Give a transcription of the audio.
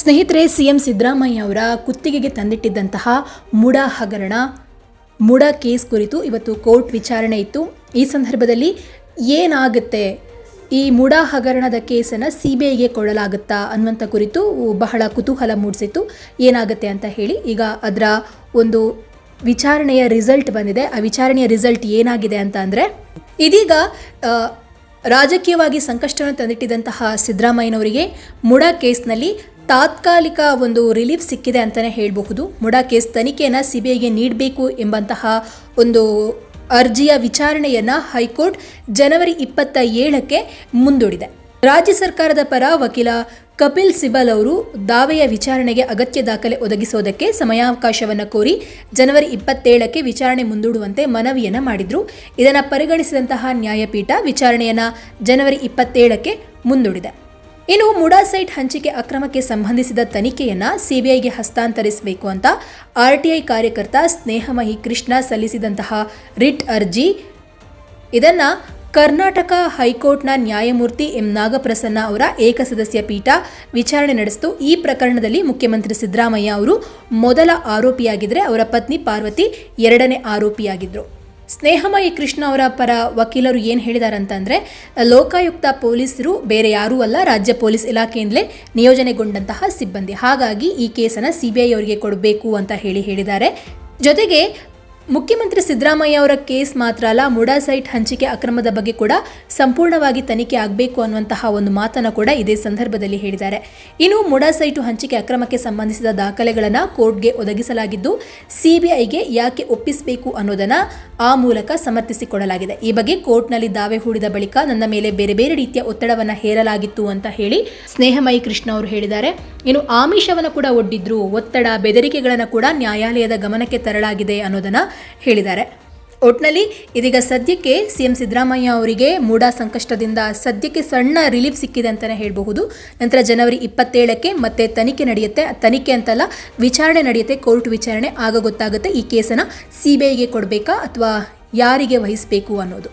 ಸ್ನೇಹಿತರೆ C M Siddaramaiah ಅವರ ಕುತ್ತಿಗೆಗೆ ತಂದಿಟ್ಟಿದ್ದಂತಹ ಮುಡ ಹಗರಣ, ಮುಡ ಕೇಸ್ ಕುರಿತು ಇವತ್ತು ಕೋರ್ಟ್ ವಿಚಾರಣೆ ಇತ್ತು. ಈ ಸಂದರ್ಭದಲ್ಲಿ ಏನಾಗುತ್ತೆ? ಈ ಮುಡ ಹಗರಣದ ಕೇಸನ್ನು ಸಿ ಬಿ ಐಗೆ ಕೊಡಲಾಗುತ್ತಾ ಅನ್ನುವಂಥ ಕುರಿತು ಬಹಳ ಕುತೂಹಲ ಮೂಡಿಸಿತ್ತು. ಏನಾಗುತ್ತೆ ಅಂತ ಹೇಳಿ ಈಗ ಅದರ ಒಂದು ವಿಚಾರಣೆಯ ರಿಸಲ್ಟ್ ಬಂದಿದೆ. ಆ ವಿಚಾರಣೆಯ ರಿಸಲ್ಟ್ ಏನಾಗಿದೆ ಅಂತ ಅಂದರೆ, ಇದೀಗ ರಾಜಕೀಯವಾಗಿ ಸಂಕಷ್ಟವನ್ನು ತಂದಿಟ್ಟಿದ್ದಂತಹ ಸಿದ್ದರಾಮಯ್ಯನವರಿಗೆ ಮುಡ ಕೇಸ್ನಲ್ಲಿ ತಾತ್ಕಾಲಿಕ ಒಂದು ರಿಲೀಫ್ ಸಿಕ್ಕಿದೆ ಅಂತಲೇ ಹೇಳಬಹುದು. ಮುಡಾ ಕೇಸ್ ತನಿಖೆಯನ್ನು ಸಿ ನೀಡಬೇಕು ಎಂಬಂತಹ ಒಂದು ಅರ್ಜಿಯ ವಿಚಾರಣೆಯನ್ನು ಹೈಕೋರ್ಟ್ ಜನವರಿ ಇಪ್ಪತ್ತ ಏಳಕ್ಕೆ ಮುಂದೂಡಿದೆ. ರಾಜ್ಯ ಸರ್ಕಾರದ ಪರ ವಕೀಲ ಕಪಿಲ್ ಸಿಬಲ್ ಅವರು ದಾವೆಯ ವಿಚಾರಣೆಗೆ ಅಗತ್ಯ ದಾಖಲೆ ಒದಗಿಸೋದಕ್ಕೆ ಸಮಯಾವಕಾಶವನ್ನು ಕೋರಿ ಜನವರಿ ಇಪ್ಪತ್ತೇಳಕ್ಕೆ ವಿಚಾರಣೆ ಮುಂದೂಡುವಂತೆ ಮನವಿಯನ್ನು ಮಾಡಿದರು. ಇದನ್ನು ಪರಿಗಣಿಸಿದಂತಹ ನ್ಯಾಯಪೀಠ ವಿಚಾರಣೆಯನ್ನು ಜನವರಿ ಇಪ್ಪತ್ತೇಳಕ್ಕೆ ಮುಂದೂಡಿದೆ. ಇನ್ನು ಮುಡಾ ಸೈಟ್ ಹಂಚಿಕೆ ಅಕ್ರಮಕ್ಕೆ ಸಂಬಂಧಿಸಿದ ತನಿಖೆಯನ್ನ ಸಿಬಿಐಗೆ ಹಸ್ತಾಂತರಿಸಬೇಕು ಅಂತ ಆರ್ಟಿಐ ಕಾರ್ಯಕರ್ತ ಸ್ನೇಹಮಹಿ ಕೃಷ್ಣ ಸಲ್ಲಿಸಿದಂತಹ ರಿಟ್ ಅರ್ಜಿ. ಇದನ್ನ ಕರ್ನಾಟಕ ಹೈಕೋರ್ಟ್ನ ನ್ಯಾಯಮೂರ್ತಿ ಎಂ ನಾಗಪ್ರಸನ್ನ ಅವರ ಏಕಸದಸ್ಯ ಪೀಠ ವಿಚಾರಣೆ ನಡೆಸಿತು. ಈ ಪ್ರಕರಣದಲ್ಲಿ ಮುಖ್ಯಮಂತ್ರಿ ಸಿದ್ದರಾಮಯ್ಯ ಅವರು ಮೊದಲ ಆರೋಪಿಯಾಗಿದ್ದರೆ ಅವರ ಪತ್ನಿ ಪಾರ್ವತಿ ಎರಡನೇ ಆರೋಪಿಯಾಗಿದ್ದರು ಸ್ನೇಹಮಯಿ ಕೃಷ್ಣ ಅವರ ಪರ ವಕೀಲರು ಏನು ಹೇಳಿದಾರಂತಂದರೆ, ಲೋಕಾಯುಕ್ತ ಪೊಲೀಸರು ಬೇರೆ ಯಾರೂ ಅಲ್ಲ, ರಾಜ್ಯ ಪೊಲೀಸ್ ಇಲಾಖೆಯಿಂದಲೇ ನಿಯೋಜನೆಗೊಂಡಂತಹ ಸಿಬ್ಬಂದಿ. ಹಾಗಾಗಿ ಈ ಕೇಸನ್ನು ಸಿ ಬಿ ಐ ಅವರಿಗೆ ಕೊಡಬೇಕು ಅಂತ ಹೇಳಿ ಹೇಳಿದ್ದಾರೆ. ಜೊತೆಗೆ ಮುಖ್ಯಮಂತ್ರಿ ಸಿದ್ದರಾಮಯ್ಯ ಅವರ ಕೇಸ್ ಮಾತ್ರ ಅಲ್ಲ ಮುಡಾ ಸೈಟ್ ಹಂಚಿಕೆ ಅಕ್ರಮದ ಬಗ್ಗೆ ಕೂಡ ಸಂಪೂರ್ಣವಾಗಿ ತನಿಖೆ ಆಗಬೇಕು ಅನ್ನುವಂತಹ ಒಂದು ಮಾತನ್ನು ಕೂಡ ಇದೇ ಸಂದರ್ಭದಲ್ಲಿ ಹೇಳಿದ್ದಾರೆ. ಇನ್ನು ಮುಡಾ ಸೈಟು ಹಂಚಿಕೆ ಅಕ್ರಮಕ್ಕೆ ಸಂಬಂಧಿಸಿದ ದಾಖಲೆಗಳನ್ನು ಕೋರ್ಟ್ಗೆ ಒದಗಿಸಲಾಗಿದ್ದು, ಸಿಬಿಐಗೆ ಯಾಕೆ ಒಪ್ಪಿಸಬೇಕು ಅನ್ನೋದನ್ನು ಆ ಮೂಲಕ ಸಮರ್ಥಿಸಿಕೊಡಲಾಗಿದೆ ಈ ಬಗ್ಗೆ ಕೋರ್ಟ್ನಲ್ಲಿ ದಾವೆ ಹೂಡಿದ ಬಳಿಕ ನನ್ನ ಮೇಲೆ ಬೇರೆ ಬೇರೆ ರೀತಿಯ ಒತ್ತಡವನ್ನು ಹೇರಲಾಗಿತ್ತು ಅಂತ ಹೇಳಿ ಸ್ನೇಹಮಯಿ ಕೃಷ್ಣ ಅವರು ಹೇಳಿದ್ದಾರೆ. ಇನ್ನು ಆಮಿಷವನ್ನು ಕೂಡ ಒಡ್ಡಿದ್ರು, ಒತ್ತಡ, ಬೆದರಿಕೆಗಳನ್ನು ಕೂಡ ನ್ಯಾಯಾಲಯದ ಗಮನಕ್ಕೆ ತರಲಾಗಿದೆ ಅನ್ನೋದನ್ನ ಹೇಳಿದ್ದಾರೆ. ಒಟ್ನಲ್ಲಿ ಇದೀಗ ಸದ್ಯಕ್ಕೆ ಸಿ ಎಂ ಸಿದ್ದರಾಮಯ್ಯ ಅವರಿಗೆ ಮೂಡಾ ಸಂಕಷ್ಟದಿಂದ ಸದ್ಯಕ್ಕೆ ಸಣ್ಣ ರಿಲೀಫ್ ಸಿಕ್ಕಿದೆ ಅಂತಲೇ ಹೇಳಬಹುದು. ನಂತರ ಜನವರಿ ಇಪ್ಪತ್ತೇಳಕ್ಕೆ ಮತ್ತೆ ತನಿಖೆ ನಡೆಯುತ್ತೆ. ತನಿಖೆ ಅಂತಲ್ಲ, ವಿಚಾರಣೆ ನಡೆಯುತ್ತೆ. ಕೋರ್ಟ್ ವಿಚಾರಣೆ ಆಗ ಗೊತ್ತಾಗುತ್ತೆ ಈ ಕೇಸನ್ನು ಸಿ ಬಿ ಐಗೆ ಕೊಡಬೇಕಾ ಅಥವಾ ಯಾರಿಗೆ ವಹಿಸಬೇಕು ಅನ್ನೋದು.